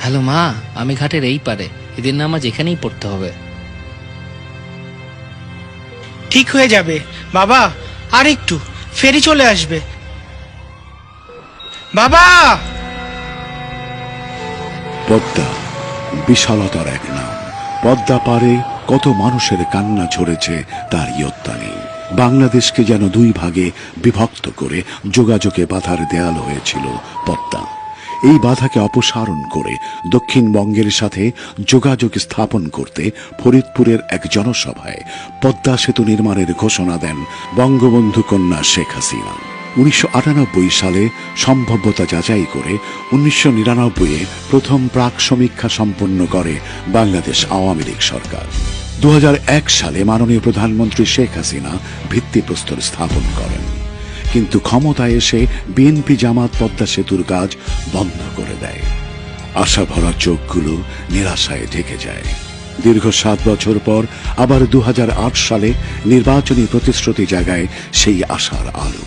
Hello মা আমি ঘাটের এই পারে। এদের নামাজ এখানেই পড়তে হবে। ঠিক হয়ে যাবে। বাবা আর একটু ফেরি চলে আসবে। বাবা! পদ্মা বিশালতার এক নাম। পদ্মা পারে কত মানুষের কান্না ঝরেছে তার ইয়ত্তা নেই। বাংলাদেশকে যেন দুই ভাগে বিভক্ত করে যোগাযোগে বাধার দেয়াল হয়েছিল পদ্মা। এই বাধাকে অপসারণ করে দক্ষিণবঙ্গের সাথে যোগাযোগ স্থাপন করতে ফরিদপুরের এক জনসভায় পদ্মা সেতু নির্মাণের ঘোষণা দেন বঙ্গবন্ধু কন্যা শেখ হাসিনা। উনিশশো আটানব্বই সালে সম্ভাব্যতা যাচাই করে উনিশশো নিরানব্বইয়ে প্রথম প্রাক সমীক্ষা সম্পন্ন করে বাংলাদেশ আওয়ামী লীগ সরকার। দু হাজার এক সালে মাননীয় প্রধানমন্ত্রী শেখ হাসিনা ভিত্তিপ্রস্তর স্থাপন করেন। কিন্তু ক্ষমতায় এসে বিএনপি জামাত পদ্মা সেতুর কাজ বন্ধ করে দেয়। আশা ভরা চোখগুলো নিরাশায় ঢেকে যায়। দীর্ঘ সাত বছর পর আবার দু হাজার আট সালে নির্বাচনী প্রতিশ্রুতি জায়গায় সেই আশার আলো।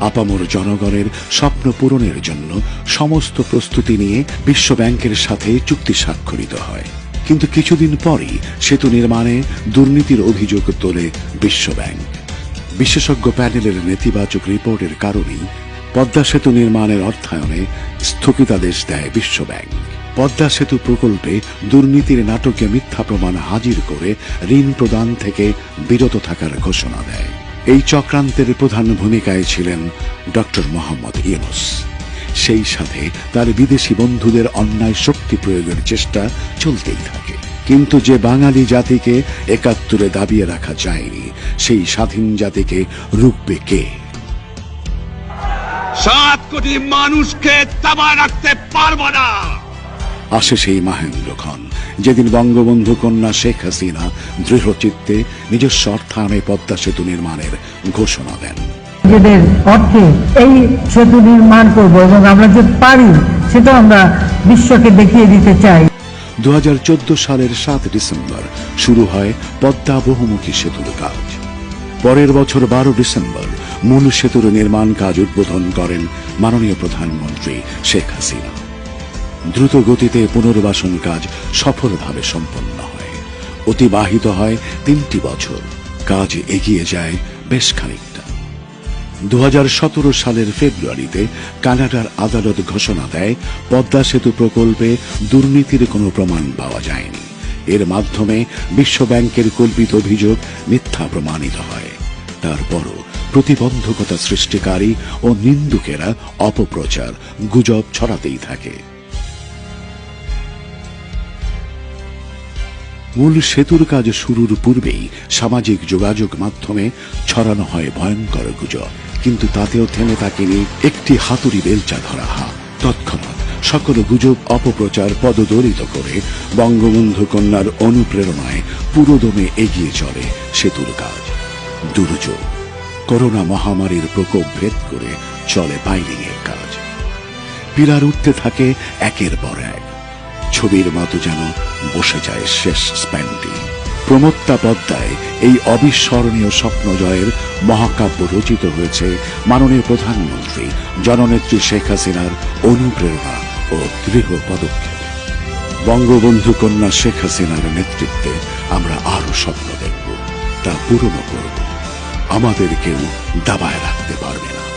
আপামর জনগণের স্বপ্ন পূরণের জন্য সমস্ত প্রস্তুতি নিয়ে বিশ্ব ব্যাংকের সাথে চুক্তি স্বাক্ষরিত হয়। কিন্তু কিছুদিন পরই সেতু নির্মাণে দুর্নীতির অভিযোগ তোলে বিশ্ব ব্যাংক। বিশেষজ্ঞ প্যানেলের নেতিবাচক রিপোর্টের কারণেই পদ্মা সেতু নির্মাণের অর্থায়নে স্থগিতাদেশ দেয় বিশ্বব্যাংক পদ্মা সেতু প্রকল্পে দুর্নীতির নাটকে মিথ্যা প্রমাণ হাজির করে ঋণ প্রদান থেকে বিরত থাকার ঘোষণা দেয়। এই চক্রান্তের প্রধান ভূমিকায় ছিলেন ডক্টর মোহাম্মদ ইউনুস। সেই সাথে তার বিদেশি বন্ধুদের অন্যায় শক্তি প্রয়োগের চেষ্টা চলতেই থাকে। কিন্তু যে বাঙালি জাতিকে একাত্তরে দাবিয়ে রাখা যায়নি সেই স্বাধীন জাতিকে রুখবে কে? সাত কোটি মানুষকে তাবায় রাখতে পারব না। আসে সেই মাহেন্দ্র খন যেদিন বঙ্গবন্ধু কন্যা শেখ হাসিনা দৃঢ় চিত্তে নিজস্ব অর্থায়নে পদ্মা সেতু নির্মাণের ঘোষণা দেন। নিজেদের অর্থে এই সেতু নির্মাণ করব এবং আমরা যে পারি সেটা আমরা বিশ্বকে দেখিয়ে দিতে চাই। দু হাজার চোদ্দ সালের সাত ডিসেম্বর শুরু হয় পদ্মা বহুমুখী সেতুর কাজ। পরের বছর বারো ডিসেম্বর মূল সেতুর নির্মাণ কাজ উদ্বোধন করেন মাননীয় প্রধানমন্ত্রী শেখ হাসিনা। দ্রুত গতিতে পুনর্বাসন কাজ সফলভাবে সম্পন্ন হয়। অতিবাহিত হয় তিনটি বছর। কাজ এগিয়ে যায় বেশ খানিকটা। দু হাজার সতেরো সালের ফেব্রুয়ারিতে কানাডার আদালত ঘোষণা দেয়, পদ্মা সেতু প্রকল্পে দুর্নীতির কোনো প্রমাণ পাওয়া যায়নি। এর মাধ্যমে বিশ্ব ব্যাংকের কল্পিত অভিযোগ মিথ্যা প্রমাণিত হয়। তারপরও প্রতিবন্ধকতা সৃষ্টিকারী ও নিন্দুকেরা অপপ্রচার, গুজব ছড়াতেই থাকে। মূল সেতুর কাজ শুরুর পূর্বেই সামাজিক যোগাযোগ মাধ্যমে ছড়ানো হয় ভয়ঙ্কর গুজব। কিন্তু তাতেও থেমে থাকেনি একটি হাতুড়ি বেলচা ধরা। হাত তৎক্ষণাৎ সকল গুজব অপপ্রচার পদদলিত করে বঙ্গবন্ধু কন্যার অনুপ্রেরণায় পুরোদমে এগিয়ে চলে সেতুর কাজ। দুর্যোগ, করোনা মহামারীর প্রকোপ ভেদ করে চলে বাইলিং এর কাজ। পিলার উঠতে থাকে একের পর এক। ছবির মতো যেন বসে যায় শেষ স্প্যানটি। প্রমত্তা পদ্মায় এই অবিস্মরণীয় স্বপ্ন জয়ের মহাকাব্য রচিত হয়েছে মাননীয় প্রধানমন্ত্রী, জননেত্রী শেখ হাসিনার অনুপ্রেরণা ও দৃঢ় পদক্ষেপ। বঙ্গবন্ধু কন্যা শেখ হাসিনার নেতৃত্বে আমরা আরও স্বপ্ন দেখব, তা পূরণ করব। আমাদের কেউ দাবায় রাখতে পারবে না।